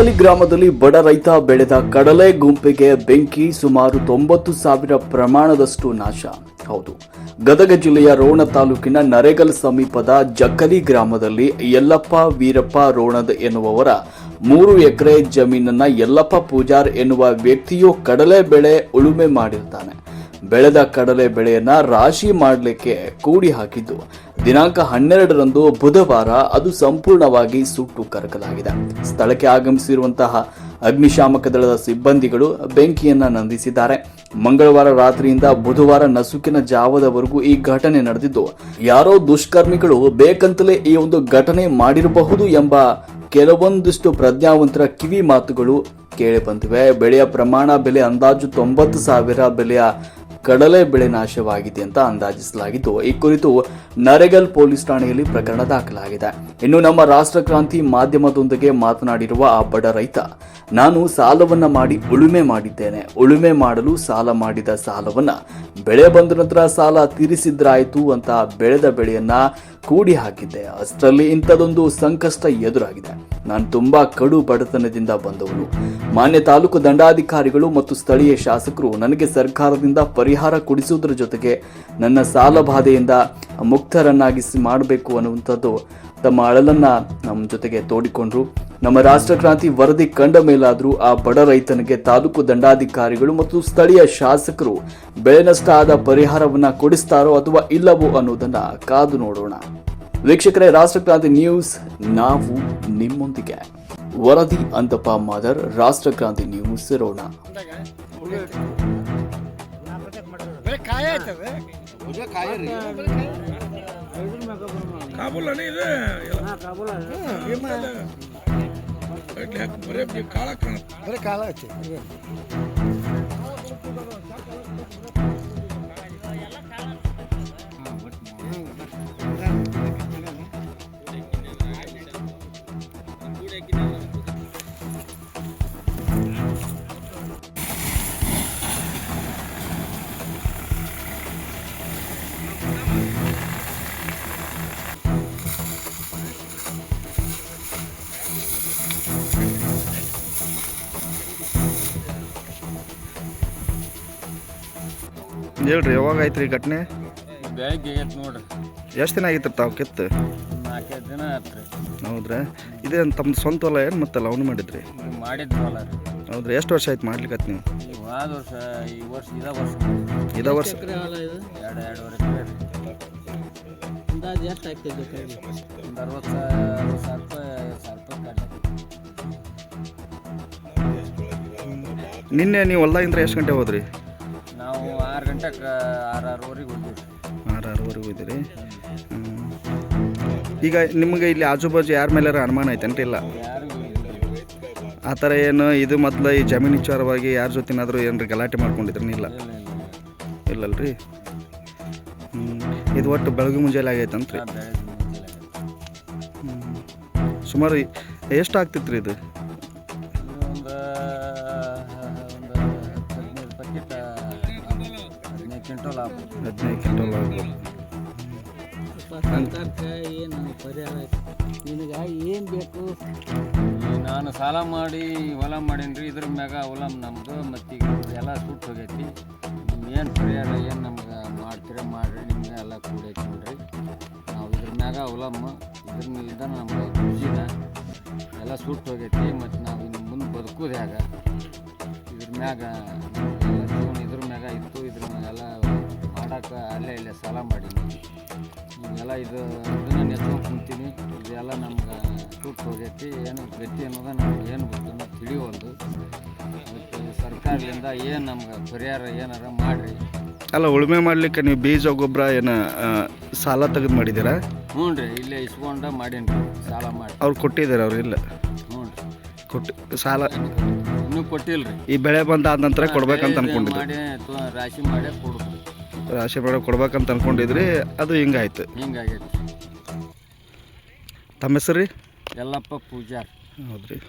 ಜಕ್ಕಲಿ ಗ್ರಾಮದಲ್ಲಿ ಬಡ ರೈತ ಬೆಳೆದ ಕಡಲೆ ಗುಂಪಿಗೆ ಬೆಂಕಿ ಸುಮಾರು ತೊಂಬತ್ತು ಸಾವಿರ ಪ್ರಮಾಣದಷ್ಟು ನಾಶ. ಹೌದು, ಗದಗ ಜಿಲ್ಲೆಯ ರೋಣ ತಾಲೂಕಿನ ನರೇಗಲ್ ಸಮೀಪದ ಜಕ್ಕಲಿ ಗ್ರಾಮದಲ್ಲಿ ಯಲ್ಲಪ್ಪ ವೀರಪ್ಪ ರೋಣದ್ ಎನ್ನುವವರ ಮೂರು ಎಕರೆ ಜಮೀನನ್ನ ಯಲ್ಲಪ್ಪ ಪೂಜಾರ್ ಎನ್ನುವ ವ್ಯಕ್ತಿಯು ಕಡಲೆ ಬೆಳೆ ಉಳುಮೆ ಮಾಡಿರ್ತಾನೆ. ಬೆಳೆದ ಕಡಲೆ ಬೆಳೆಯನ್ನ ರಾಶಿ ಮಾಡಲಿಕ್ಕೆ ಕೂಡಿ ಹಾಕಿದ್ದು. ದಿನಾಂಕ ಹನ್ನೆರಡರಂದು ಬುಧವಾರ ಅದು ಸಂಪೂರ್ಣವಾಗಿ ಸುಟ್ಟು ಕರಕಲಾಗಿದೆ. ಸ್ಥಳಕ್ಕೆ ಆಗಮಿಸಿರುವಂತಹ ಅಗ್ನಿಶಾಮಕ ದಳದ ಸಿಬ್ಬಂದಿಗಳು ಬೆಂಕಿಯನ್ನ ನಂದಿಸಿದ್ದಾರೆ. ಮಂಗಳವಾರ ರಾತ್ರಿಯಿಂದ ಬುಧವಾರ ನಸುಕಿನ ಜಾವದವರೆಗೂ ಈ ಘಟನೆ ನಡೆದಿದ್ದು, ಯಾರೋ ದುಷ್ಕರ್ಮಿಗಳು ಬೇಕಂತಲೇ ಈ ಒಂದು ಘಟನೆ ಮಾಡಿರಬಹುದು ಎಂಬ ಕೆಲವೊಂದಿಷ್ಟು ಪ್ರಜ್ಞಾವಂತರ ಕಿವಿ ಮಾತುಗಳು ಕೇಳಿ ಬಂದಿವೆ. ಬೆಳೆಯ ಪ್ರಮಾಣ, ಬೆಲೆ ಅಂದಾಜು ತೊಂಬತ್ತು ಸಾವಿರ, ಬೆಲೆಯ ಕಡಲೆ ಬೆಳೆ ನಾಶವಾಗಿದೆ ಅಂತ ಅಂದಾಜಿಸಲಾಗಿದ್ದು, ಈ ಕುರಿತು ನರೇಗಲ್ ಪೊಲೀಸ್ ಠಾಣೆಯಲ್ಲಿ ಪ್ರಕರಣ ದಾಖಲಾಗಿದೆ. ಇನ್ನು ನಮ್ಮ ರಾಷ್ಟ್ರ ಕ್ರಾಂತಿ ಮಾಧ್ಯಮದೊಂದಿಗೆ ಮಾತನಾಡಿರುವ ಆ ಬಡ ರೈತ, ನಾನು ಸಾಲವನ್ನ ಮಾಡಿ ಉಳುಮೆ ಮಾಡಿದ್ದೇನೆ. ಉಳುಮೆ ಮಾಡಲು ಸಾಲ ಮಾಡಿದ ಸಾಲವನ್ನ ಬೆಳೆ ಬಂದ ನಂತರ ಸಾಲ ತೀರಿಸಿದ್ರಾಯ್ತು ಅಂತ ಬೆಳೆದ ಬೆಳೆಯನ್ನ ಕೂಡಿ ಹಾಕಿದ್ದೆ. ಅಷ್ಟರಲ್ಲಿ ಇಂಥದೊಂದು ಸಂಕಷ್ಟ ಎದುರಾಗಿದೆ. ನಾನು ತುಂಬಾ ಕಡು ಬಡತನದಿಂದ ಬಂದವನು. ಮಾನ್ಯ ತಾಲೂಕು ದಂಡಾಧಿಕಾರಿಗಳು ಮತ್ತು ಸ್ಥಳೀಯ ಶಾಸಕರು ನನಗೆ ಸರ್ಕಾರದಿಂದ ಪರಿಹಾರ ಕೊಡಿಸುವುದರ ಜೊತೆಗೆ ನನ್ನ ಸಾಲ ಬಾಧೆಯಿಂದ ಮುಕ್ತರನ್ನಾಗಿಸಿ ಮಾಡಬೇಕು ಅನ್ನುವಂಥದ್ದು ತಮ್ಮ ಅಳಲನ್ನ ನಮ್ಮ ಜೊತೆಗೆ ತೋಡಿಕೊಂಡ್ರು. ನಮ್ಮ ರಾಷ್ಟ್ರ ಕ್ರಾಂತಿ ವರದಿ ಕಂಡ ಮೇಲಾದರೂ ಆ ಬಡ ರೈತನಿಗೆ ತಾಲೂಕು ದಂಡಾಧಿಕಾರಿಗಳು ಮತ್ತು ಸ್ಥಳೀಯ ಶಾಸಕರು ಬೆಳೆ ನಷ್ಟ ಆದ ಪರಿಹಾರವನ್ನ ಕೊಡಿಸ್ತಾರೋ ಅಥವಾ ಇಲ್ಲವೋ ಅನ್ನೋದನ್ನು ಕಾದು ನೋಡೋಣ. ವೀಕ್ಷಕರೇ, ರಾಷ್ಟ್ರ ಕ್ರಾಂತಿ ನ್ಯೂಸ್ ನಾವು ನಿಮ್ಮೊಂದಿಗೆ. ವರದಿ ಅಂತಪ್ಪ ಮಾದರ್ ರಾಷ್ಟ್ರಕ್ರಾಂತಿ ನ್ಯೂಸ್ ಇರೋಣ. ಕಾಯ ಆಯ್ತದ ಕಾಬೂಲ್ ಅಣ್ಣ ಇದು ಕಡ್ಲಿ ಹಾಕಿ ಬರೀ ಬರೀ ಕಾಳ ಕಾಣುತ್ತೆ ಬರೀ ಕಾಲ ಐತಿ ಹೇಳ್ರಿ ಯಾವಾಗ ಐತ್ರಿ ಈ ಘಟನೆ? ಬೆಳಗ್ಗೆ ಆಗೈತೆ ನೋಡ್ರಿ. ಎಷ್ಟು ದಿನ ಆಗಿತ್ತು ತಾವು ಕೆತ್ತು? ನಾಲ್ಕೈದು ದಿನ ಆತ್ರಿ. ಹೌದ್ರಾ? ಇದೇನು ತಮ್ಮ ಸ್ವಂತ ಹೊಲ ಏನು ಮತ್ತೆ ಅವನು ಮಾಡಿದ್ರಿ? ಈಗ ಹೊಲ ರೀ. ಹೌದ್ರಾ? ಎಷ್ಟು ವರ್ಷ ಆಯ್ತು ಮಾಡ್ಲಿಕ್ಕೆ ನೀವು? ಹೋದ ವರ್ಷ ಈ ವರ್ಷ ಇದ ವರ್ಷ. ಇದೇ ವರ್ಷ. ಎರಡು ಎರಡುವರೆ ಎಕರೆ ರೀ. ಅಂದಾಜು ಎಷ್ಟು ಆಗ್ತೈತೆ ಕೈಗೆ ಒಂದು ಅರವತ್ತು ಅರವತ್ತು ಸಾವಿರ ರೂಪಾಯಿ ಐವತ್ತು ಸಾವಿರ ರೂಪಾಯಿ ನಿನ್ನೆ ನೀವು ಹೊಲ್ದಾಗಿಂದ್ರೆ ಎಷ್ಟು ಗಂಟೆ ಹೋದ್ರಿ? ಗಂಟೆಗೆ ಆರು ಆರೂವರೆಗೆ ಹೋಗ್ತೀವಿ ಆರು ಆರೂವರೆಗೆ ಹೋಯ್ದಿರಿ ಈಗ ನಿಮಗೆ ಇಲ್ಲಿ ಆಜು ಬಾಜು ಯಾರ ಮೇಲೆ ಅನುಮಾನ ಐತೇನ್ರಿ ಇಲ್ಲ? ಆ ಥರ ಏನು ಇದು ಮೊದಲು ಈ ಜಮೀನು ವಿಚಾರವಾಗಿ ಯಾರ ಜೊತೆನಾದರೂ ಏನ್ರಿ ಗಲಾಟೆ ಮಾಡ್ಕೊಂಡಿದ್ರಿ ಇಲ್ಲ ಇಲ್ಲ? ಇಲ್ಲ ಇಲ್ಲಲ್ರಿ. ಹ್ಞೂ ಇದು ಒಟ್ಟು ಬೆಳಗ್ಗೆ ಮುಂಜಾನೆ ಆಗೈತಂತ್ರಿ ಸುಮಾರು ಎಷ್ಟು ಆಗ್ತಿತ್ತು ರೀ ಇದು ಕ್ವಿಂಟಲ್ ಆಗ್ಬೋದು. ಹದಿನೈದು ಕ್ವಿಂಟಲ್ ಆಗ್ಬೋದು. ಸರ್ಕಾರಕ್ಕೆ ಏನು ಪರಿಹಾರ ಐತೆ ನಿನಗೆ ಏನು ಬೇಕು? ನಾನು ಸಾಲ ಮಾಡಿ ಹೊಲ ಮಾಡೀನಿ ಇದ್ರ ಮ್ಯಾಗ ಹೊಲ ನಮ್ಮದು ಮತ್ತು ಈಗ ಎಲ್ಲ ಸುಟ್ಟು ಹೋಗೈತಿ. ಏನು ಪರಿಹಾರ ಏನು ನಮ್ಗೆ ಮಾಡ್ತೀರ ಮಾಡಿರಿ ನಿಮ್ಗೆ ಎಲ್ಲ ಕೂಡೈತಿ ನೋಡ್ರಿ ನಾವು ಇದ್ರ ಮ್ಯಾಗ ಹೊಲಮ್ಮ ಇದ್ರ ಇದ ನಮ್ಗೆ ಖುಷಿನ ಎಲ್ಲ ಸುಟ್ಟು ಹೋಗೈತಿ ಮತ್ತು ನಾವು ಇನ್ನು ಮುಂದೆ ಬದುಕೋದು ಹೇಗ ಇದ್ರ ಮ್ಯಾಗ ಎಲ್ಲ ಜೀವನ ಇದ್ರ ಮ್ಯಾಗ ಇತ್ತು ಇದ್ರ ಮ್ಯಾಗೆಲ್ಲ ಮಾಡಕ್ಕೆ ಅಲ್ಲೇ ಇಲ್ಲೇ ಸಾಲ ಮಾಡೀನಿ ಇವೆಲ್ಲ ಇದು ಇದನ್ನು ನೆಚ್ಕೊಂಡು ಕುಂತೀನಿ ಇದೆಲ್ಲ ನಮ್ಗೆ ತುಟ್ಟು ಹೋಗೈತಿ. ಏನು ಗತಿ ಅನ್ನೋದು ನಮ್ಗೆ ಏನು ಗೊತ್ತು ಅನ್ನೋದು ತಿಳಿಯೋದು ಮತ್ತು ಸರ್ಕಾರದಿಂದ ಏನು ನಮ್ಗೆ ಪರಿಹಾರ ಏನಾರ ಮಾಡಿರಿ. ಅಲ್ಲ ಉಳುಮೆ ಮಾಡಲಿಕ್ಕೆ ನೀವು ಬೀಜ ಗೊಬ್ಬರ ಏನು ಸಾಲ ತೆಗೆದು ಮಾಡಿದ್ದೀರಾ? ಹ್ಞೂ ರೀ ಇಲ್ಲೇ ಇಸ್ಕೊಂಡ ಮಾಡೀನಿ ರೀ ಸಾಲ ಮಾಡಿ. ಅವ್ರು ಕೊಟ್ಟಿದ್ದಾರೆ ಅವ್ರು ಇಲ್ಲ? ಹ್ಞೂ ರೀ. ಕೊಟ್ಟು ಸಾಲ ಇನ್ನೂ ಕೊಟ್ಟಿಲ್ಲ ರೀ. ಈ ಬೆಳೆ ಬಂದಾದ ನಂತರ ಕೊಡ್ಬೇಕಂತ ಅನ್ಕೊಂಡಿದ್ದೆ ಮಾಡಿ ತು- ರಾಶಿ ಮಾಡೇ ಕೊಡೋದು ರಾಶಿ ಬೆಳೆ ಕೊಡ್ಬೇಕಂತ ಅನ್ಕೊಂಡಿದ್ರಿ ಅದು ಹಿಂಗಾಯ್ತು. ಹಿಂಗಾಗೈತೆ. ತಮ್ಮ ಹೆಸರು ರೀ? ಯಲ್ಲಪ್ಪ ಪೂಜಾರ್. ಹೌದ್ರಿ.